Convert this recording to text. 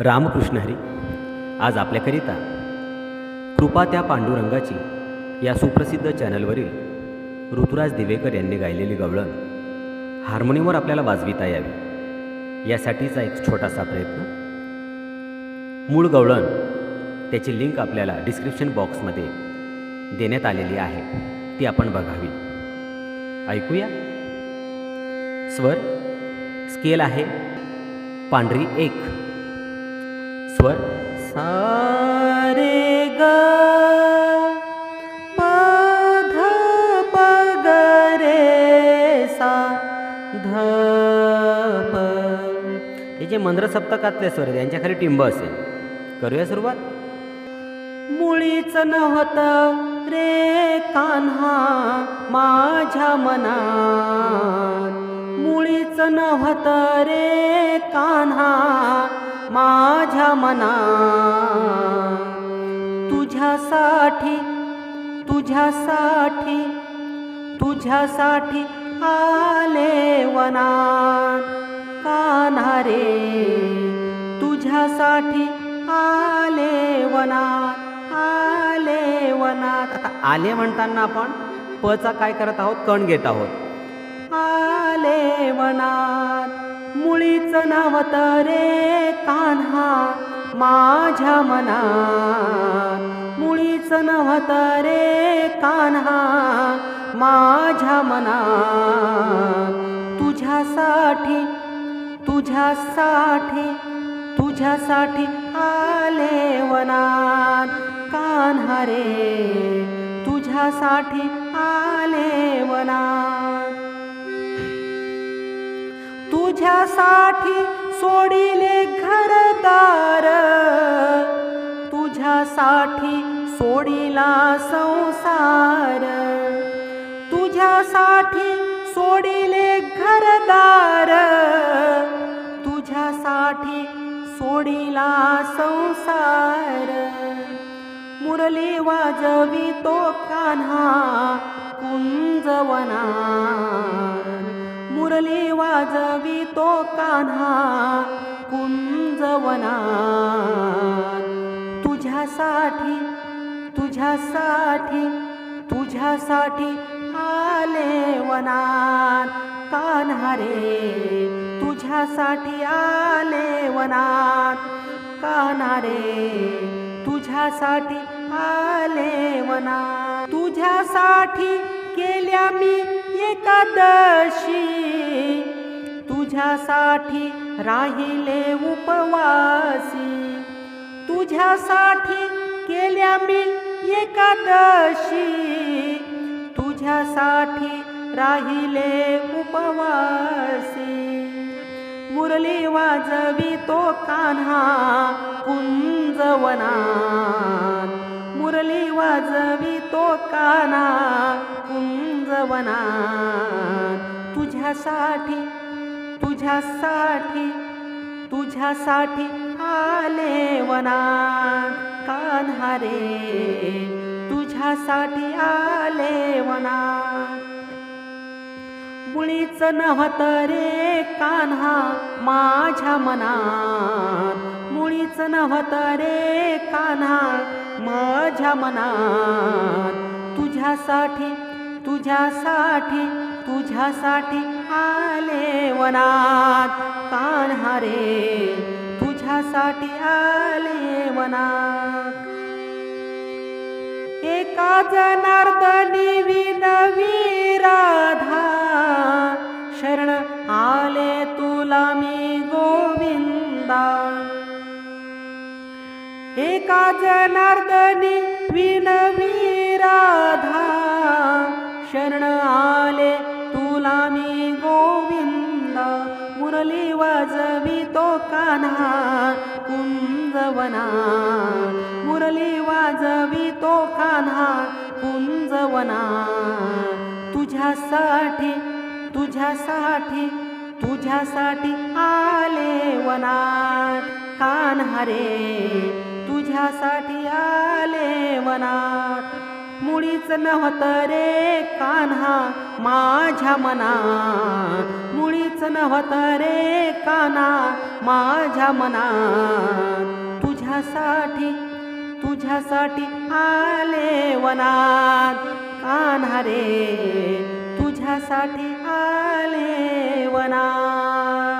रामकृष्ण हरी. आज आपल्याकरिता कृपा त्या पांडुरंगाची या सुप्रसिद्ध चॅनलवरील ऋतुराज दिवेकर यांनी गायलेली गवळण हार्मोनियमवर आपल्याला वाजविता यावी यासाठीचा एक छोटासा प्रयत्न. मूळ गवळण त्याची लिंक आपल्याला डिस्क्रिप्शन बॉक्समध्ये देण्यात आलेली आहे ती आपण बघावी. ऐकूया? स्वर स्केल आहे पांढरी एक. स्वर सा रे ग ध रे सा ध प हे जे मंद्र सप्तकातले स्वर आहेत यांच्या खाली टिंब असेल. करूया सुरुवात. मुळीच नव्हतं रे कान्हा माझ्या मना मुळीच नव्हतं रे कान्हा माझ्या मना तुझ्यासाठी तुझ्यासाठी तुझ्यासाठी आले वना. कान्हा रे तुझ्यासाठी आले वनात आले वनात आता आले म्हणताना आपण पचा काय करत आहोत? कण घेत आहोत. आले वनात मुळीच नव्हत रे कान्हा माझ्या मनात. मुळीच नव्हत रे कान्हा माझ्या मनात. तुझ्यासाठी तुझ्यासाठी तुझ्यासाठी आले वनात. कान्हा रे तुझ्यासाठी आले वनात. तुझ्यासाठी सोडिले घरदार. तुझ्यासाठी सोडिला संसार. तुझ्यासाठी सोडिले घरदार. तुझ्यासाठी सोडिला संसार. मुरली वाजवी तो कान्हा कुंजवना. मुरली वाजवी तो कान्हा कुंजवना तुझ्यासाठी तुझ्यासाठी तुझ्यासाठी आले वनात. कान्हा रे तुझ्यासाठी आले वनात. कान्हा रे तुझ्यासाठी आले वनात. तुझ्यासाठी केल्या मी एकादशी. तुझ्यासाठी राहिले उपवासी. तुझ्यासाठी केल्या मी एकादशी. तुझ्यासाठी राहिले उपवासी. मुरली वाजवी तो कान्हा कुंजवना. मुरली वाजवी तो कान्हा कुंजवनात तुझ्यासाठी तुझ्यासाठी तुझ्यासाठी आले वना. कान्हा रे तुझ्यासाठी आले वना. मुळीच नव्हतं रे कान्हा माझ्या मनात. मुळीच नव्हत रे कान्हा. माझ्या मनात तुझ्यासाठी तुझ्यासाठी तुझ्यासाठी आले वनात. कान्हा रे तुझ्यासाठी आले वनात. एका जनार्दनी विनवी राधा. शरण आले एका जनार्दनी विनवी राधा शरण आले तुला मी गोविंद. मुरली वाजवी तो कान्हा. कुंजवना मुरली वाजवी तो कान्हा. कुंजवना तुझ्यासाठी तुझ्यासाठी तुझ्यासाठी आले वनात. कान्हा रे तुझ्यासाठी आले मनात. मुळीच नव्हतं रे कान्हा माझ्या मनात. मुळीच नव्हतं रे कान्हा माझ्या मनात. तुझ्यासाठी तुझ्यासाठी आले वनात कान्हा रे तुझ्यासाठी आले वनात